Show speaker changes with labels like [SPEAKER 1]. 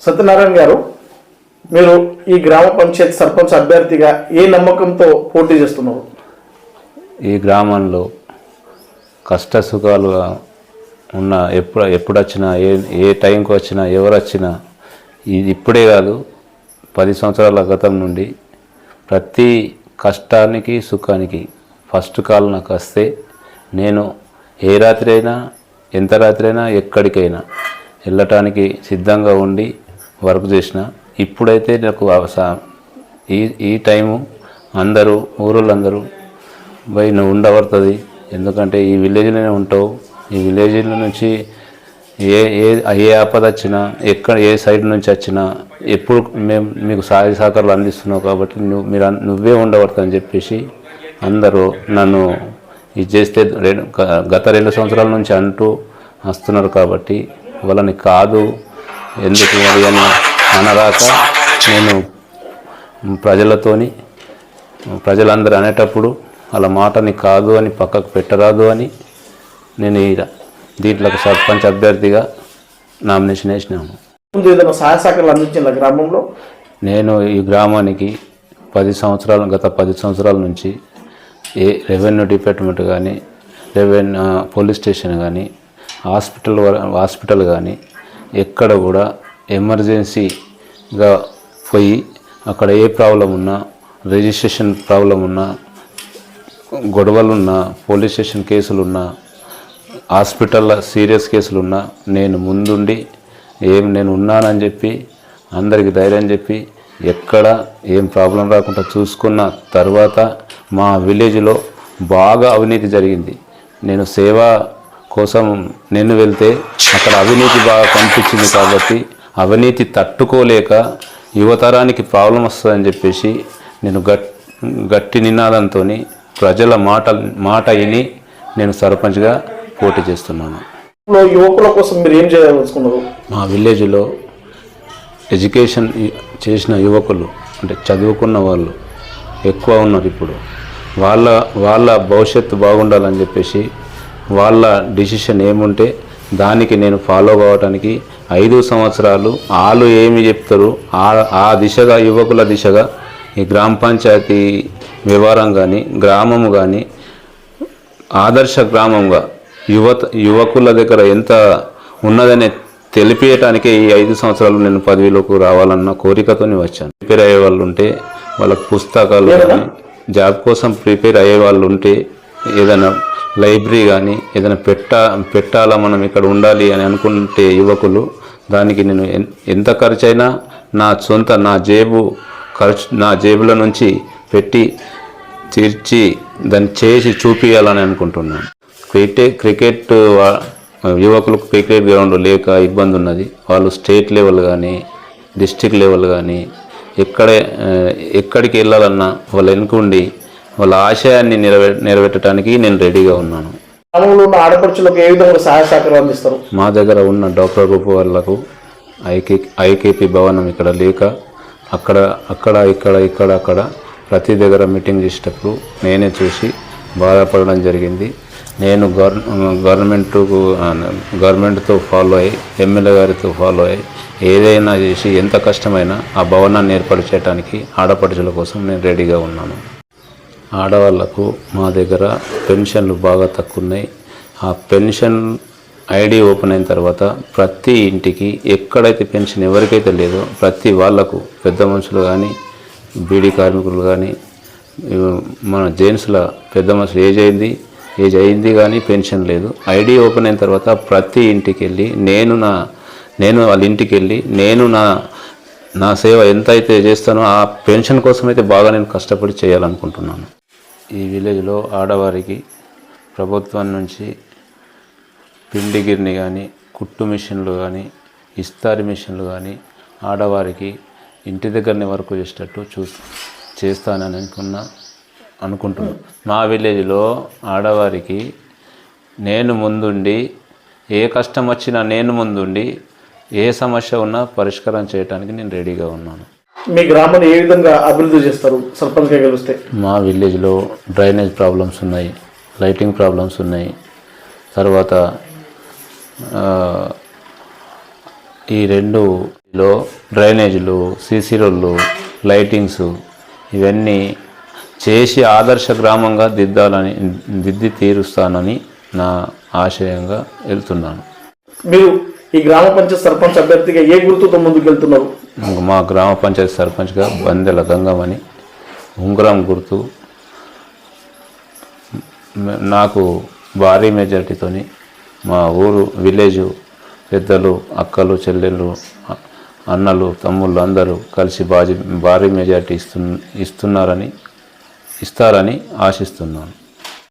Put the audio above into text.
[SPEAKER 1] సత్యనారాయణ గారు మీరు ఈ గ్రామ పంచాయతీ సర్పంచ్ అభ్యర్థిగా ఏ నమ్మకంతో పోటీ చేస్తున్నారు?
[SPEAKER 2] ఈ గ్రామంలో కష్ట సుఖాలుగా ఉన్న ఎప్పుడు ఎప్పుడు వచ్చినా ఏ ఏ టైంకి వచ్చినా ఎవరు వచ్చినా ఇది ఇప్పుడే కాదు పది సంవత్సరాల గతం నుండి ప్రతి కష్టానికి సుఖానికి ఫస్ట్ కాల్ నాకు వస్తే నేను ఏ రాత్రి అయినా ఎంత రాత్రి అయినా ఎక్కడికైనా వెళ్ళటానికి సిద్ధంగా ఉండి వర్క్ చేసిన ఇప్పుడైతే నాకు ఈ ఈ టైము అందరూ ఊరోళ్ళందరూ పోయి నువ్వు ఉండబడుతుంది. ఎందుకంటే ఈ విలేజ్లోనే ఉంటావు. ఈ విలేజ్లో నుంచి ఏ ఏ ఏ ఆపద వచ్చినా ఎక్కడ ఏ సైడ్ నుంచి వచ్చినా ఎప్పుడు మేము మీకు సహాయ సహకారాలు అందిస్తున్నావు కాబట్టి నువ్వు మీరు నువ్వే ఉండబడతావు అని చెప్పేసి అందరూ నన్ను ఇది చేస్తే గత రెండు సంవత్సరాల నుంచి అంటూ వస్తున్నారు కాబట్టి వాళ్ళని కాదు. ఎందుకు మరి అని అనరాక నేను ప్రజలతోని ప్రజలందరూ అనేటప్పుడు వాళ్ళ మాటని కాదు అని పక్కకు పెట్టరాదు అని నేను ఈ దీంట్లోకి సర్పంచ్ అభ్యర్థిగా నామినేషన్ వేసినాను.
[SPEAKER 1] సహాయ అందించిన గ్రామంలో?
[SPEAKER 2] నేను ఈ గ్రామానికి పది సంవత్సరాల గత పది సంవత్సరాల నుంచి ఏ రెవెన్యూ డిపార్ట్మెంట్ కానీ రెవెన్యూ పోలీస్ స్టేషన్ కానీ హాస్పిటల్ హాస్పిటల్ కానీ ఎక్కడ కూడా ఎమర్జెన్సీగా పోయి అక్కడ ఏ ప్రాబ్లం ఉన్నా రిజిస్ట్రేషన్ ప్రాబ్లం ఉన్నా గొడవలున్నా పోలీస్ స్టేషన్ కేసులున్నా హాస్పిటల్లో సీరియస్ కేసులున్నా నేను ముందుండి ఏం నేను ఉన్నానని చెప్పి అందరికి ధైర్యం చెప్పి ఎక్కడ ఏం ప్రాబ్లం రాకుండా చూసుకున్న తర్వాత మా విలేజ్లో బాగా అవినీతి జరిగింది. నేను సేవా కోసం నేను వెళ్తే అక్కడ అవినీతి బాగా కనిపించింది కాబట్టి అవినీతి తట్టుకోలేక యువతరానికి ప్రాబ్లం వస్తుందని చెప్పేసి నేను గట్ గట్టి నినాదంతో ప్రజల మాట మాట విని నేను సర్పంచ్గా పోటీ చేస్తున్నాను.
[SPEAKER 1] యువకుల కోసం మీరు ఏం చేయదలుచుకున్నారు?
[SPEAKER 2] మా విలేజ్లో ఎడ్యుకేషన్ చేసిన యువకులు అంటే చదువుకున్న వాళ్ళు ఎక్కువ ఉన్నారు ఇప్పుడు. వాళ్ళ వాళ్ళ భవిష్యత్తు బాగుండాలని చెప్పేసి వాళ్ళ డిసిషన్ ఏముంటే దానికి నేను ఫాలో కావడానికి ఐదు సంవత్సరాలు వాళ్ళు ఏమి చెప్తారు? ఆ ఆ దిశగా యువకుల దిశగా ఈ గ్రామ పంచాయతీ వ్యవహారం కానీ గ్రామము కానీ ఆదర్శ గ్రామంగా యువత యువకుల దగ్గర ఎంత ఉన్నదనే తెలిపేయటానికే ఈ ఐదు సంవత్సరాలు నేను పదవిలోకి రావాలన్న కోరికతోని వచ్చాను. ప్రిపేర్ అయ్యే వాళ్ళు ఉంటే వాళ్ళకి పుస్తకాలు కానీ జాబ్ కోసం ప్రిపేర్ అయ్యే వాళ్ళు ఉంటే ఏదైనా లైబ్రరీ కానీ ఏదైనా పెట్టా పెట్టాలా మనం ఇక్కడ ఉండాలి అని అనుకుంటే యువకులు దానికి నేను ఎంత ఖర్చు అయినా నా సొంత నా జేబు ఖర్చు నా జేబుల నుంచి పెట్టి తీర్చి దాన్ని చేసి చూపించాలని అనుకుంటున్నాను. క్రికెట్ క్రికెట్ యువకులకు క్రికెట్ గ్రౌండ్ లేక ఇబ్బంది ఉన్నది. వాళ్ళు స్టేట్ లెవెల్ కానీ డిస్టిక్ లెవెల్ కానీ ఎక్కడే ఎక్కడికి వెళ్ళాలన్నా వాళ్ళు వెనుకుండి వాళ్ళ ఆశయాన్ని నెరవే నెరవేర్చడానికి నేను రెడీగా ఉన్నాను.
[SPEAKER 1] గ్రామంలో ఉన్న ఆడపడుచులకు ఏ విధంగా సహాయ సహకారాలు అందిస్తారు?
[SPEAKER 2] మా దగ్గర ఉన్న డాక్టర్ గ్రూప్ వాళ్ళకు ఐకే ఐకేపీ భవనం ఇక్కడ లేక అక్కడ అక్కడ ఇక్కడ ఇక్కడ అక్కడ ప్రతి దగ్గర మీటింగ్ చేసేటప్పుడు నేనే చూసి బాధపడడం జరిగింది. నేను గవర్ గవర్నమెంట్కు గవర్నమెంట్తో ఫాలో అయ్యి ఎమ్మెల్యే గారితో ఫాలో అయ్యి ఏదైనా చేసి ఎంత కష్టమైనా ఆ భవనాన్ని ఏర్పాటు చేయడానికి ఆడపడుచుల కోసం నేను రెడీగా ఉన్నాను. ఆడవాళ్ళకు మా దగ్గర పెన్షన్లు బాగా తక్కువ ఉన్నాయి ఆ పెన్షన్ ఐడి ఓపెన్ అయిన తర్వాత ప్రతి ఇంటికి ఎక్కడైతే పెన్షన్ ఎవరికైతే లేదో ప్రతి వాళ్ళకు పెద్ద మనుషులు కానీ బీడీ కార్మికులు కానీ మన జెంట్స్ల పెద్ద మనుషులు ఏజ్ అయింది ఏజ్ అయింది కానీ పెన్షన్ లేదు. ఐడి ఓపెన్ అయిన తర్వాత ప్రతి ఇంటికి వెళ్ళి నేను నా నేను వాళ్ళ ఇంటికి వెళ్ళి నేను నా నా సేవ ఎంత అయితే చేస్తానో ఆ పెన్షన్ కోసం అయితే బాగా నేను కష్టపడి చేయాలనుకుంటున్నాను. ఈ విలేజ్లో ఆడవారికి ప్రభుత్వం నుంచి పిండి గిర్ని కానీ కుట్టు మిషన్లు కానీ ఇస్తారి మిషన్లు కానీ ఆడవారికి ఇంటి దగ్గరనే వర్క్ చేసేటట్టు చూ చేస్తానని అనుకున్నా అనుకుంటున్నాను మా విలేజ్లో ఆడవారికి నేను ముందుండి ఏ కష్టం వచ్చినా నేను ముందుండి ఏ సమస్య ఉన్నా పరిష్కారం చేయడానికి నేను రెడీగా ఉన్నాను.
[SPEAKER 1] మీ గ్రామాన్ని ఏ విధంగా అభివృద్ధి చేస్తారు? సర్పంచ్గా గెలిస్తే.
[SPEAKER 2] మా విలేజ్లో డ్రైనేజ్ ప్రాబ్లమ్స్ ఉన్నాయి లైటింగ్ ప్రాబ్లమ్స్ ఉన్నాయి. తర్వాత ఈ రెండులో డ్రైనేజీలు సీసీ రోడ్లు లైటింగ్స్ ఇవన్నీ చేసి ఆదర్శ గ్రామంగా దిద్దాలని దిద్ది తీరుస్తానని నా ఆశయంగా వెళ్తున్నాను.
[SPEAKER 1] మీరు ఈ గ్రామ పంచాయత్ సర్పంచ్ అభ్యర్థిగా ఏ గుర్తుతో ముందుకు వెళ్తున్నారు?
[SPEAKER 2] మా గ్రామ పంచాయతీ సర్పంచ్గా బందెల గంగమని ఉంగరం గుర్తు. నాకు భారీ మెజార్టీతోని మా ఊరు విలేజ్ పెద్దలు అక్కలు చెల్లెళ్ళు అన్నలు తమ్ముళ్ళు అందరూ కలిసి బాజీ భారీ మెజారిటీ ఇస్తు ఇస్తున్నారని ఇస్తారని ఆశిస్తున్నాను.